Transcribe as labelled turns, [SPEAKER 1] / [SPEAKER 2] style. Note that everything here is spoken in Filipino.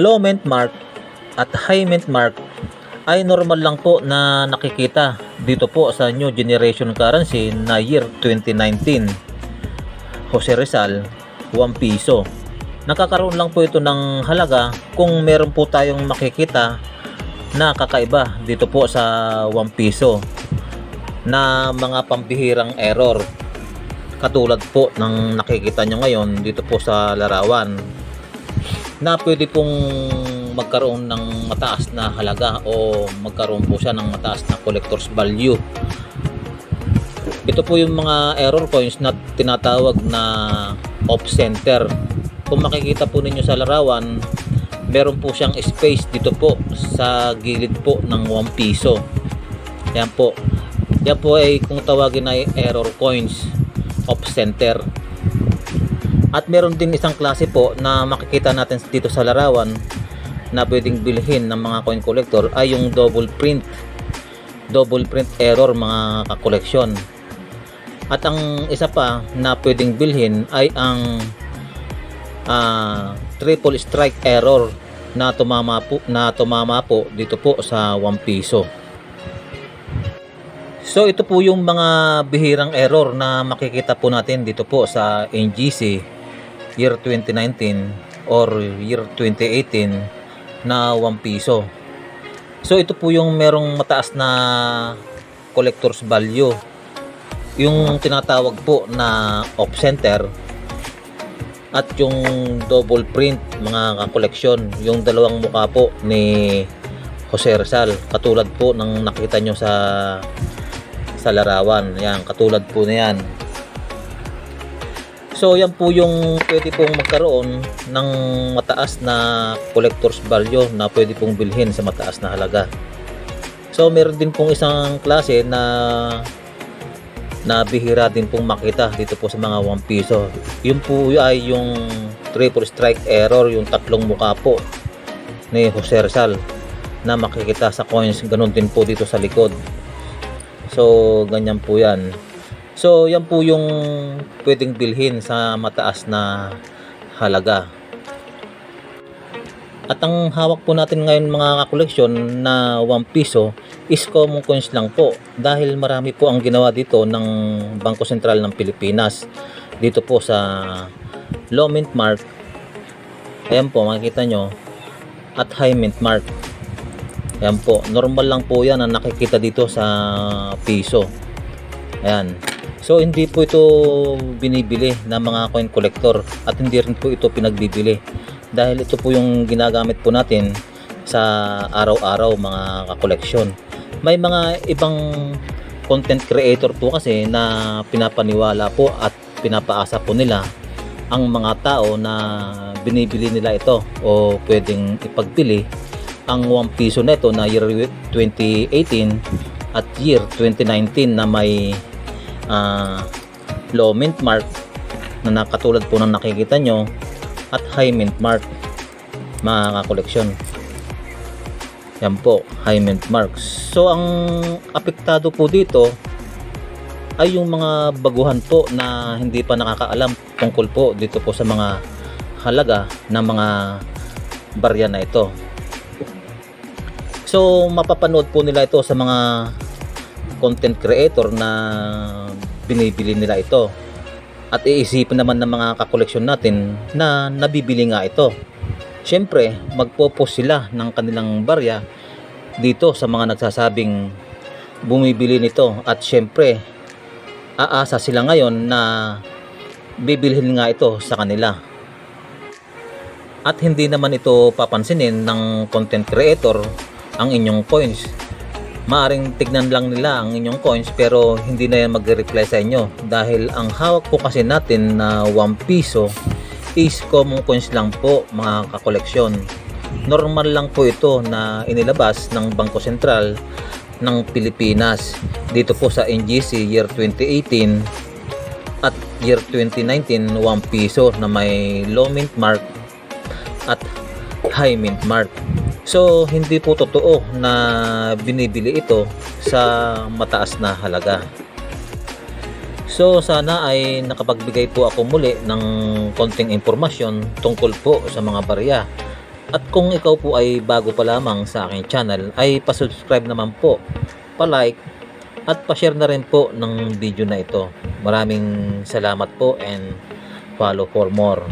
[SPEAKER 1] low mint mark at high mint mark ay normal lang po na nakikita dito po sa new generation currency na year 2019 Jose Rizal 1 piso. Nakakaroon lang po ito ng halaga kung meron po tayong makikita na kakaiba dito po sa 1 piso na mga pambihirang error. Katulad po ng nakikita nyo ngayon dito po sa larawan na pwede pong magkaroon ng mataas na halaga o magkaroon po siya ng mataas na collector's value. Ito po yung mga error coins na tinatawag na off center. Kung makikita po ninyo sa larawan meron po siyang space dito po sa gilid po ng 1 piso. Yan po. Yan po ay kung tawagin ay error coins off center at meron din isang klase po na makikita natin dito sa larawan na pwedeng bilhin ng mga coin collector ay yung double print double print error mga kakoleksyon at ang isa pa na pwedeng bilhin ay ang ah, triple strike error na tumama po na tumama po dito po sa 1 piso. So ito po yung mga bihirang error na makikita po natin dito po sa NGC year 2019 or year 2018 na 1 piso. So ito po yung merong mataas na collector's value. Yung tinatawag po na off center at yung double print mga kakoleksyon yung dalawang mukha po ni Jose Rizal katulad po ng nakita nyo sa sa larawan yan katulad po na yan so yan po yung pwede pong magkaroon ng mataas na collector's value na pwede pong bilhin sa mataas na halaga so meron din pong isang klase na na bihira din pong makita dito po sa mga 1 piso. Yun po ay yung triple strike error, yung tatlong mukha po ni Jose Rizal na makikita sa coins. Ganun din po dito sa likod. So, ganyan po yan. So, yan po yung pwedeng bilhin sa mataas na halaga. At ang hawak po natin ngayon mga kakoleksyon na 1 piso is common coins lang po. Dahil marami po ang ginawa dito ng Bangko Sentral ng Pilipinas. Dito po sa low mint mark. Ayan po makikita nyo. At high mint mark. Ayan po normal lang po yan ang nakikita dito sa piso. Ayan so hindi po ito binibili ng mga coin collector at hindi rin po ito pinagbibili. Dahil ito po yung ginagamit po natin sa araw-araw mga kakoleksyon may mga ibang content creator po kasi na pinapaniwala po at pinapaasa po nila ang mga tao na binibili nila ito o pwedeng ipagbili ang 1 piso na ito na year 2018 at year 2019 na may ah, low mint mark na nakatulad po ng nakikita nyo at high mint mark mga koleksyon yan po, high mint marks. So, ang apektado po dito ay yung mga baguhan po na hindi pa nakakaalam tungkol po dito po sa mga halaga ng mga barya na ito. So, mapapanood po nila ito sa mga content creator na binibili nila ito. At iisipin naman ng mga kakoleksyon natin na nabibili nga ito. Siyempre, magpo-post sila ng kanilang barya dito sa mga nagsasabing bumibili nito at siyempre aasa sila ngayon na bibilhin nga ito sa kanila. At hindi naman ito papansinin ng content creator ang inyong coins. Maaring tignan lang nila ang inyong coins pero hindi na yan magre-reply sa inyo dahil ang hawak po kasi natin na 1 piso is common coins lang po mga kakoleksyon. Normal lang po ito na inilabas ng Bangko Sentral ng Pilipinas dito po sa NGC year 2018 at year 2019 1 piso na may low mint mark at high mint mark. So hindi po totoo na binibili ito sa mataas na halaga. So sana ay nakapagbigay po ako muli ng konting impormasyon tungkol po sa mga barya At kung ikaw po ay bago pa lamang sa aking channel ay pasubscribe naman po, palike at pa-share na rin po ng video na ito. Maraming salamat po and follow for more.